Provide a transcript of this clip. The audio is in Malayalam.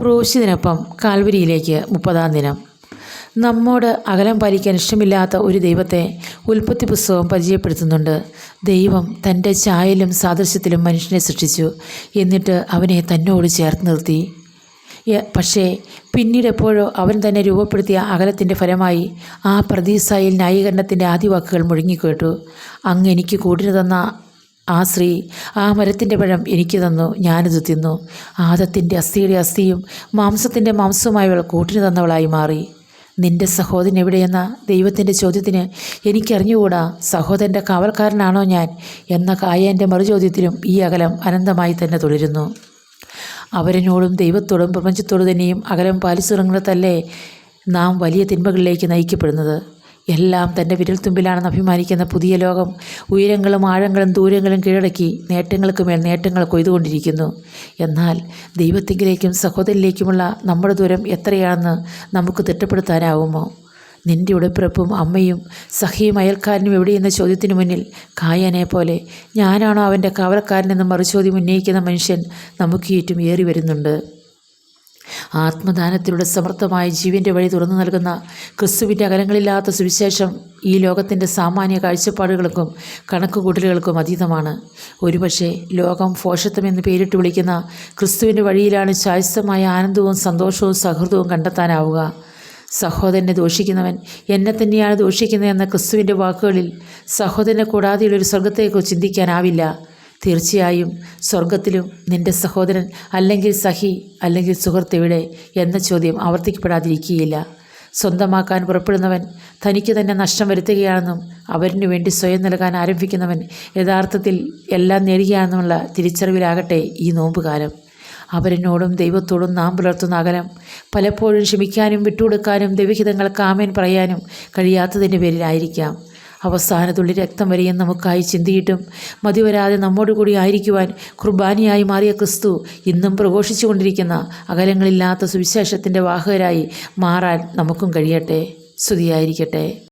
ക്രൂശിതിനൊപ്പം കാൽവരിയിലേക്ക് മുപ്പതാം ദിനം. നമ്മോട് അകലം പാലിക്കാൻ ഇഷ്ടമില്ലാത്ത ഒരു ദൈവത്തെ ഉൽപ്പത്തി പുസ്തകം പരിചയപ്പെടുത്തുന്നുണ്ട്. ദൈവം തന്റെ ചായലും സാദൃശ്യത്തിലും മനുഷ്യനെ സൃഷ്ടിച്ചു എന്നിട്ട് അവനെ തന്നോട് ചേർത്ത് നിർത്തി. പക്ഷേ പിന്നീട് എപ്പോഴോ അവൻ തന്നെ രൂപപ്പെടുത്തിയ അകലത്തിന്റെ ഫലമായി ആ പ്രതിസായിൽ ന്യായീകരണത്തിന്റെ ആദ്യവാക്കുകൾ മുഴങ്ങിക്കേട്ടു. അങ്ങ് എനിക്ക് കൂടിന് തന്ന ആ സ്ത്രീ ആ മരത്തിന്റെ പഴം എനിക്ക് തന്നു ഞാനിത് തിന്നു. ആദത്തിന്റെ അസ്ഥിയുടെ അസ്ഥിയും മാംസത്തിന്റെ മാംസവുമായവൾ കൂട്ടിന് തന്നവളായി മാറി. നിന്റെ സഹോദരൻ എവിടെയെന്ന ദൈവത്തിന്റെ ചോദ്യത്തിന് എനിക്കറിഞ്ഞുകൂടാ സഹോദരന്റെ കാവൽക്കാരനാണോ ഞാൻ എന്ന കായന്റെ മറുചോദ്യത്തിലും ഈ അകലം അനന്തമായി തന്നെ തുടരുന്നു. അവരനോടും ദൈവത്തോടും പ്രപഞ്ചത്തോടും തന്നെയും അകലം പാലിച്ചിറങ്ങുന്നതല്ലേ നാം വലിയ തിന്മകളിലേക്ക് നയിക്കപ്പെടുന്നത്. എല്ലാം തന്റെ വിരൽത്തുമ്പിലാണെന്ന് അഭിമാനിക്കുന്ന പുതിയ ലോകം ഉയരങ്ങളും ആഴങ്ങളും ദൂരങ്ങളും കീഴടക്കി നേട്ടങ്ങൾക്ക് മേൽ നേട്ടങ്ങൾ കൊയ്തുകൊണ്ടിരിക്കുന്നു. എന്നാൽ ദൈവത്തിങ്കിലേക്കും സഹോദരിലേക്കുമുള്ള നമ്മുടെ ദൂരം എത്രയാണെന്ന് നമുക്ക് തിട്ടപ്പെടുത്താനാവുമോ? നിന്റെ ഉടപ്പിറപ്പും അമ്മയും സഹിയും അയൽക്കാരനും എവിടെയെന്ന ചോദ്യത്തിനു മുന്നിൽ കായനെ പോലെ ഞാനാണോ അവന്റെ കാവലക്കാരനെന്ന് മറുചോദ്യം ഉന്നയിക്കുന്ന മനുഷ്യൻ നമുക്ക് ചുറ്റും ഏറി വരുന്നുണ്ട്. ആത്മദാനത്തിലൂടെ സമർത്ഥമായ ജീവന്റെ വഴി തുറന്നു നൽകുന്ന ക്രിസ്തുവിന്റെ അകലങ്ങളില്ലാത്ത സുവിശേഷം ഈ ലോകത്തിന്റെ സാമാന്യ കാഴ്ചപ്പാടുകൾക്കും കണക്കുകൂട്ടലുകൾക്കും അതീതമാണ്. ഒരുപക്ഷെ ലോകം ഫോഷത്വം എന്ന് പേരിട്ട് വിളിക്കുന്ന ക്രിസ്തുവിന്റെ വഴിയിലാണ് ശാശ്വതമായ ആനന്ദവും സന്തോഷവും സൗഹൃദവും കണ്ടെത്താനാവുക. സഹോദരനെ ദോഷിക്കുന്നവൻ എന്നെ തന്നെയാണ് ദോഷിക്കുന്നത് എന്ന ക്രിസ്തുവിന്റെ വാക്കുകളിൽ സഹോദരനെ കൂടാതെയുള്ളൊരു സ്വർഗത്തെക്കുറിച്ച് ചിന്തിക്കാനാവില്ല. തീർച്ചയായും സ്വർഗത്തിലും നിന്റെ സഹോദരൻ അല്ലെങ്കിൽ സഹി അല്ലെങ്കിൽ സുഹൃത്ത് എവിടെ എന്ന ചോദ്യം ആവർത്തിക്കപ്പെടാതിരിക്കുകയില്ല. സ്വന്തമാക്കാൻ പുറപ്പെടുന്നവൻ തനിക്ക് തന്നെ നഷ്ടം വരുത്തുകയാണെന്നും അവരിനു വേണ്ടി സ്വയം നൽകാൻ ആരംഭിക്കുന്നവൻ യഥാർത്ഥത്തിൽ എല്ലാം നേടുകയാണെന്നുള്ള തിരിച്ചറിവിലാകട്ടെ ഈ നോമ്പുകാലം. അവരെന്നോടും ദൈവത്തോടും നാം പുലർത്തുന്ന അകലം പലപ്പോഴും ക്ഷമിക്കാനും വിട്ടുകൊടുക്കാനും ദൈവഹിതങ്ങൾക്ക് ആമേൻ പറയാനും കഴിയാത്തതിന്റെ പേരിലായിരിക്കാം. അവസാന തുള്ളി രക്തം വരെയും നമുക്കായി ചിന്തിയിട്ടും മതി വരാതെ നമ്മോട് കൂടി ആയിരിക്കുവാൻ കുർബാനിയായി മാറിയ ക്രിസ്തു ഇന്നും പ്രഘോഷിച്ചുകൊണ്ടിരിക്കുന്ന അകലങ്ങളില്ലാത്ത സുവിശേഷത്തിന്റെ വാഹകരായി മാറാൻ നമുക്കും കഴിയട്ടെ. സ്തുതിയായിരിക്കട്ടെ.